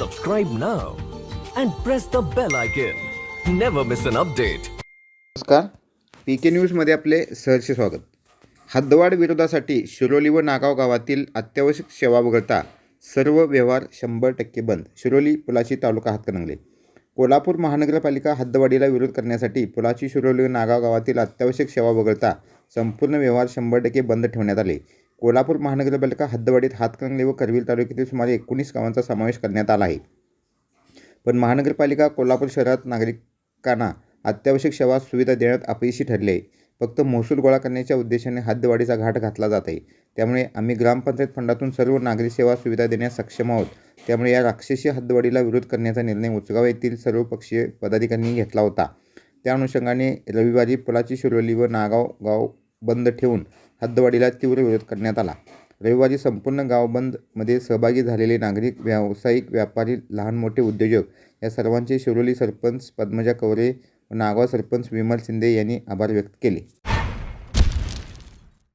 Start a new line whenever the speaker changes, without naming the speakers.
subscribe now and press the bell icon. Never miss an update.
नमस्कार P K न्यूजमध्ये आपले सहर्ष स्वागत हद्दवाढ विरोधासाठी शिरोली व नागाव गावातील अत्यावश्यक सेवा वगळता सर्व व्यवहार शंभर टक्के बंद शिरोली पुलाची तालुका हातकणंगले कोल्हापूर महानगरपालिका हद्दवाढीला विरोध करण्यासाठी पुलाची शिरोली व नागाव गावातील अत्यावश्यक सेवा वगळता संपूर्ण व्यवहार शंभर टक्के बंद ठेवण्यात आले कोल्हापूर महानगरपालिका हद्दवाडीत हातकणंगले व करवीर तालुक्यातील सुमारे एकोणीस गावांचा समावेश करण्यात आला आहे. पण महानगरपालिका कोल्हापूर शहरात नागरिकांना अत्यावश्यक सेवा सुविधा देण्यात अपयशी ठरले. आहे फक्त महसूल गोळा करण्याच्या उद्देशाने हद्दवाढीचा घाट घातला जात आहे. त्यामुळे आम्ही ग्रामपंचायत फंडातून सर्व नागरी सेवा सुविधा देण्यास सक्षम आहोत. त्यामुळे या राक्षसी हद्दवाढीला विरोध करण्याचा निर्णय उचगाव येथील सर्वपक्षीय पदाधिकाऱ्यांनी घेतला होता. त्या अनुषंगाने रविवारी पुलाची शिरोली व नागाव गाव बंद ठेवून हद्दवाढीला तीव्र विरोध करण्यात आला. रविवारी संपूर्ण गाव बंदमध्ये सहभागी झालेले नागरिक व्यावसायिक व्यापारी लहान मोठे उद्योजक या सर्वांचे शिरोली सरपंच पद्मजा कवरे व नागाव सरपंच विमल शिंदे यांनी आभार व्यक्त केले.